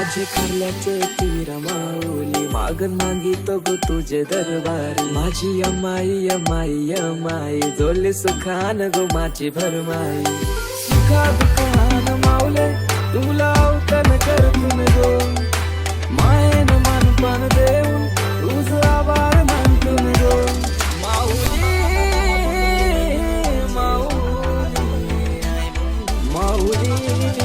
माझे कारल्याचे तीर माऊली मागन मागितो गो तुझे दरबारी. माझी अमाई अमाई अमाई जोले सुखान गो माझी भरमाई. सुखा दुखान माऊले तुला अवतन करतून गो. मायन मानपान देऊन तुझं आभार मानतून गो. माऊली माऊली माऊली.